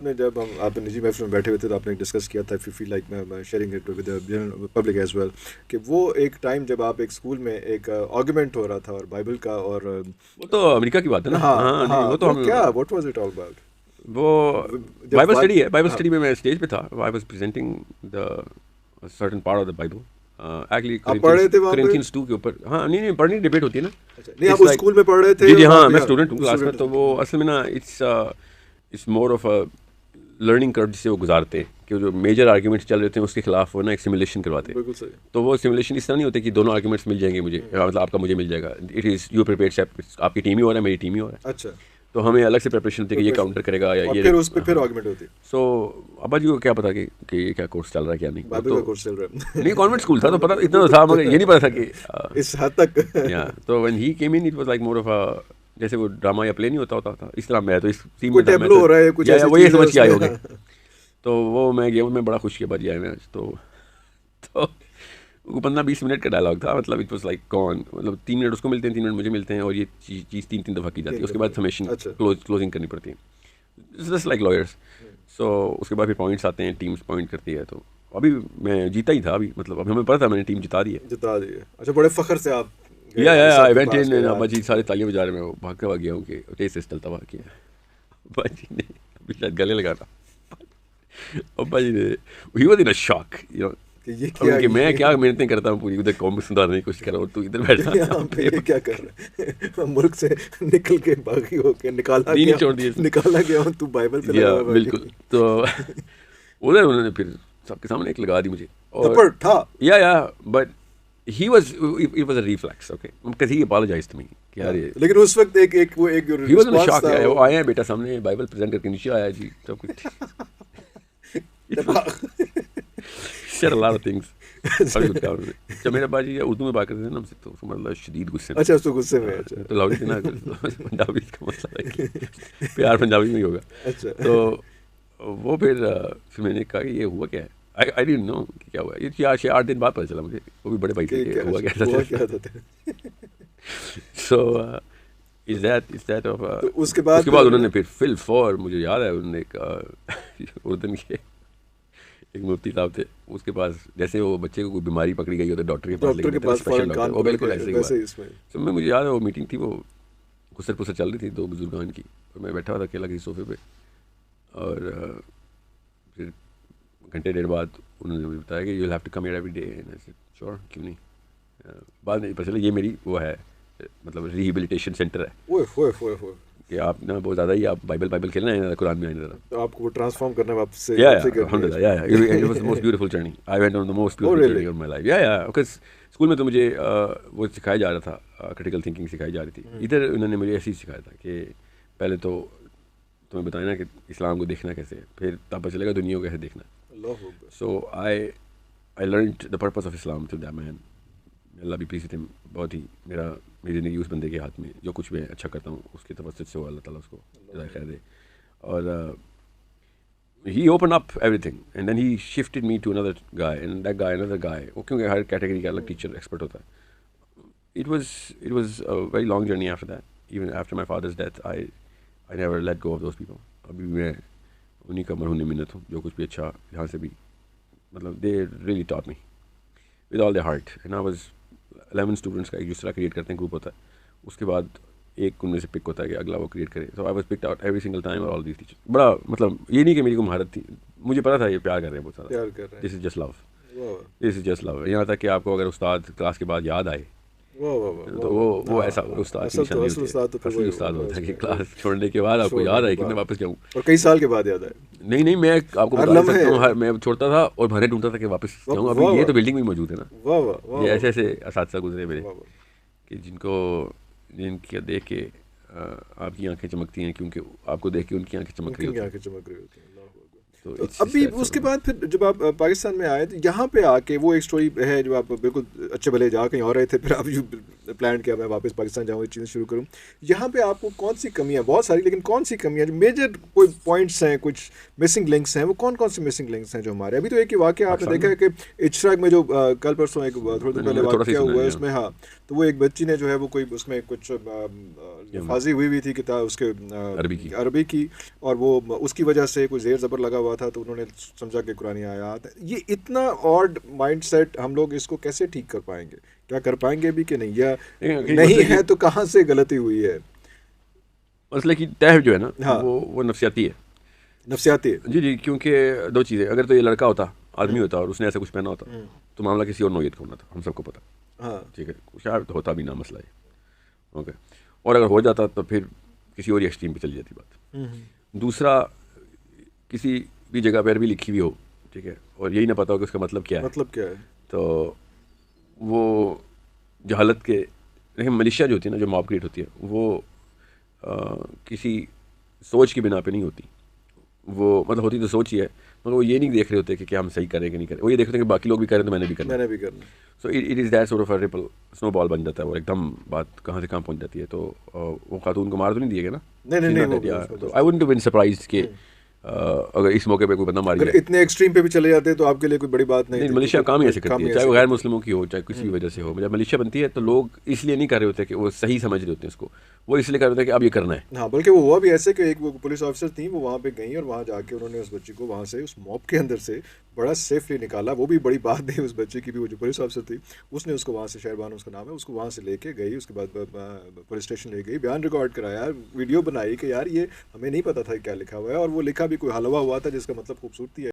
ने जब हम आप निजी महफिल में बैठे हुए थे तो आपने डिस्कस किया था फ़ी लाइक मैं sharing it with public as well कि वो एक टाइम जब आप एक स्कूल में एक आर्गुमेंट हो रहा था और बाइबल का और वो तो अमेरिका की बात है ना? हाँ हाँ, हाँ वो तो हम क्या what was it all about वो बाइबल स्टडी है बाइबल हाँ। स्टडी में मैं स्टेज पे था I was presenting the certain part of the Bible actually? Corinthians 2 के ऊपर हाँ नहीं नहीं पढ़नी डिबेट होती है ना। अच्छा नहीं आप It's उस like- स्कूल में पढ़ रहे थे जी जी हाँ मैं स्टूडेंट हूँ क्लास में तो वो असल में ना it's it's more of a learning curve जिसे वो गुजारते हैं कि जो मेजर आर्ग्यूमेंट्स चल रहे थे उसके खिलाफ वो ना एक सिमुलेशन करवाते हैं। बिल्कुल सही। तो वो सिमुलेशन इस तरह नहीं होते कि दोनों आर्ग्यूमेंट्स मिल जाएँगे मुझे मतलब आपका मुझे मिल जाएगा। इट इज़ यू प्रिपेयर आपकी टीम ही हो रहा है मेरी टीम ही हो रहा है। अच्छा। तो हमें अलग से प्रिपरेशन होती है कि ये काउंटर करेगा या ये फिर उस पे फिर आर्गुमेंट होती है। सो अब्बा जी को क्या पता कि कि ये क्या कोर्स चल रहा है क्या नहीं? तो का कोर्स चल रहा है? नहीं कॉन्वेंट स्कूल था तो पता इतना तो था मगर ये नहीं पता था कि uh, इस हद तक। या तो when he came in it was like more of a जैसे वो ड्रामा या प्ले नहीं होता होता था। इस तरह मैं तो इस टीम में था, तो- हो रहा है, कुछ या- वो ये समझ के आए। होंगे। तो वो मैं गया मैं बड़ा खुश किया बाजी आए मैं। तो तो वो पंद्रह बीस मिनट का डायलॉग था मतलब इट वाज लाइक कौन मतलब तीन मिनट उसको मिलते हैं तीन मिनट मुझे मिलते हैं और ये चीज़ तीन तीन दफ़ा की जाती है। उसके बाद समेशन। क्लोज क्लोजिंग करनी पड़ती है। जस्ट लाइक लॉयर्स सो उसके बाद फिर पॉइंट्स आते हैं टीम्स पॉइंट करती है तो अभी मैं जीता ही था अभी। मतलब अभी हमें पता था मैंने टीम जिता दी है। जिता दिए अच्छा बड़े फखर से आप या या आई वेंट इन के यार। जी सारे तालियाँ बजा रहे हैं मैं भाग के भाग गया हूँ कि तेज से चलता भाग किया अब्बा जी ने अभी शायद गले लगा था। अब्बा जी ने he was in a shock you know कि ये क्या कि मैं क्या मेहनतें करता हूँ पूरी उधर कॉम सुधारने की कोशिश कर रहा हूँ तू इधर बैठा। यहाँ पे क्या कर रहा है? मुल्क से निकल के बागी होके निकाला गया छोड़ दिए निकाला गया हूँ तू बाइबल पे लगा बिल्कुल तो उधर उन्होंने फिर सबके सामने एक लगा दी मुझे थप्पड़ था। Yeah yeah but he was it was a reflex okay because he apologised to me कि यार ये लेकिन उस वक्त एक एक वो एक he was in response shock था, वो आए हैं बेटा सामने बाइबल प्रेजेंट करके नीचे आया जी सब कुछ। शेयर लॉट ऑफ़ थिंग्स अभी कुछ कहा उन्होंने। जब मेरे बाजी या उर्दू में बात करते थे ना हमसे तो मतलब शदीद गुस्से में। अच्छा उसको गुस्से में अच्छा। तो लाउडी थी ना पंजाबी का मसला है प्यार पंजाबी में ही होगा। अच्छा। तो वो फिर फिर मैंने कहा कि ये हुआ क्या है? आई आई नो क्या हुआ? ये चार छः आठ दिन बाद पता चला मुझे। वो भी बड़े भाई थे। कि कि क्या- हुआ क्या था। So is that is that of तो उसके बाद उसके बाद उन्होंने फिर फिल फॉर मुझे याद है उन्होंने एक उर्दन के एक मुफ्ती साहब थे। उसके पास जैसे वो बच्चे को कोई बीमारी पकड़ी गई होती डॉक्टर के पास डॉक्टर के पास स्पेशल डॉक्टर वो बिल्कुल ऐसे ही हुआ। तो मैं मुझे याद है वो मीटिंग थी वो गुसर पुसर चल रही थी दो बुजुर्गान की और मैं बैठा हुआ था अकेला किसी सोफे पे। और फिर घंटे डेढ़ बाद उन्होंने मुझे बताया कि you have to come here every day and sure क्यों नहीं अ, बाद में पता चला ये मेरी वो है मतलब रिहेबिलिटेशन सेंटर है ओए ओए ओए ओए कि आप ना बहुत ज़्यादा ही आप बाइबल बाइबल खेलना है कुरान में आने तो आपको ट्रांसफॉर्म करना है वापस से was the most beautiful journey. I went on the most beautiful Oh, really? journey of my life. Yeah, yeah. Because school में तो मुझे uh, वो सिखाया जा रहा था क्रिटिकल थिंकिंग सिखाई जा रही थी हम्म। इधर उन्होंने मुझे ऐसे ही सिखाया था कि पहले तो तुम्हें बताया ना कि इस्लाम को देखना कैसे है? फिर तब पता चलेगा दुनिया को कैसे देखना है। So I I learn the purpose of Islam through that man Allah भी प्लीज़ हिम बहुत ही मेरा मेरी ज़िंदगी उस बंदे के हाथ में जो कुछ मैं अच्छा करता हूँ उसके तवसत से वो अल्लाह ताला उसको खैर दे। और he open up everything and then he shifted me to another guy and that guy another guy वो क्योंकि हर कैटेगरी का अलग टीचर एक्सपर्ट होता है। It was it was a very long journey after that. Even after my father's death, I I never let go of those people. अभी भी मैं उन्हीं का मरहून मिन्नत हूँ जो कुछ भी अच्छा यहाँ से भी मतलब they really top me with all the heart and I was 11 students का एक दूसरा क्रिएट करते हैं ग्रुप होता है उसके बाद एक उनमें से पिक होता है कि अगला वो क्रिएट करे। So I was picked out every single time और ऑल दीस टीचर बड़ा मतलब ये नहीं कि मेरी को महारत थी। मुझे पता था ये प्यार कर रहे हैं बहुत रहे this is just love this is just love यहाँ तक कि आपको अगर उस्ताद क्लास के बाद याद आए तो वो वो ऐसा उस्ताद की तो निशानी होती है। तो असली उस्ताद होता है कि क्लास छोड़ने के बाद आपको याद आए कि मैं वापस जाऊँ और कई साल के बाद याद आए नहीं नहीं मैं आपको बता सकता हूँ मैं छोड़ता था और भरे ढूंढता था कि वापस जाऊँ। अभी ये तो बिल्डिंग में मौजूद है ना। ये ऐसे ऐसे इस गुजरे मेरे। कि जिनको जिनके देख के आपकी आँखें चमकती हैं क्योंकि आपको देख के उनकी आँखें चमक रही होती हैं। तो अभी उसके बाद फिर जब आप पाकिस्तान में आए तो यहाँ पे आके वो एक स्टोरी है जो आप बिल्कुल अच्छे भले जा कहीं और रहे थे फिर आप यू प्लान किया मैं वापस पाकिस्तान जाऊँ चीज़ें शुरू करूँ। यहाँ पे आपको कौन सी कमियाँ बहुत सारी लेकिन कौन सी कमियाँ जो मेजर कोई पॉइंट्स हैं कुछ मिसिंग लिंक्स हैं वो कौन कौन से मिसिंग लिंक्स हैं जो हमारे अभी तो एक ही वाक्य आपने देखा है कि इशराक में जो कल परसों एक थोड़े देर पहले वाक्य हुआ है है, उसमें हाँ। तो वो एक बच्ची ने जो है वो कोई उसमें कुछ फाजी हुई हुई थी किताब उसके अरबी की। अरबी की और वो उसकी वजह से कोई जेर ज़बर लगा हुआ था तो उन्होंने समझा कि कुरानी आयात ये इतना ऑड माइंडसेट हम लोग इसको कैसे ठीक कर पाएँगे? क्या कर पाएँगे भी कि नहीं? या नहीं है तो कहाँ से गलती हुई है? मसले की तय जो है ना हाँ। वो वो नफसियाती है। नफसियाती है। जी जी क्योंकि दो चीज़ें अगर तो ये लड़का होता आदमी होता और उसने ऐसा कुछ पहना होता हम्म। तो मामला किसी और नोयत का होना था हम सबको पता। हाँ। ठीक है शायद तो होता भी ना मसला ये। ओके और अगर हो जाता तो फिर किसी और एक्सट्रीम पे चली जाती बात। हम्म, दूसरा किसी भी जगह पर भी लिखी हुई हो ठीक है और यही ना पता हो कि उसका मतलब क्या है। मतलब क्या है? तो वो जहालत के लेकिन मलिशिया जो होती है ना जो मॉब क्रिएट होती है वो आ, किसी सोच की बिना पे नहीं होती। वो मतलब होती तो सोच ही है मगर वो ये नहीं देख रहे होते कि क्या हम सही करें कि नहीं करें। वो ये देख रहे हैं कि बाकी लोग भी करें तो मैंने भी करना। मैंने भी करना। So it is that sort of ripple snowball बन जाता है और एकदम बात कहाँ से कहाँ पहुँच जाती है। तो वो खातून को मार तो नहीं दिएगा ना? नहीं, नहीं, नहीं, आई वुडंट बीन सरप्राइज़ कि अगर इस मौके पे कोई बंदा मारी जाए। इतने एक्सट्रीम पे भी चले जाते हैं तो आपके लिए कोई बड़ी बात नहीं नहीं मलेशिया काम ही ऐसे करती है चाहे वो गैर मुस्लिमों की हो चाहे किसी भी वजह से हो। जब मलेशिया बनती है तो लोग इसलिए नहीं कर रहे होते कि वो सही समझ रहे होते हैं उसको। वो इसलिए कर रहे होते हैं कि अब ये करना है। हाँ बल्कि वो हुआ भी ऐसे कि एक पुलिस ऑफिसर थी वो वहाँ पे गई और वहाँ जाके उन्होंने उस बच्ची को वहाँ से उस मॉब के अंदर से बड़ा सेफली निकाला। वो भी बड़ी बात नहीं, उस बच्चे की भी, वो जो पुलिस ऑफिसर थी, उसने उसको वहाँ से शहरबान उसका नाम है, उसको वहाँ से लेके गई, उसके बाद पुलिस स्टेशन ले गई। बयान रिकॉर्ड कराया वीडियो बनाई कि यार ये, हमें नहीं पता था क्या लिखा हुआ है, और वो लिखा भी कोई हलवा हुआ था जिसका मतलब खूबसूरती है।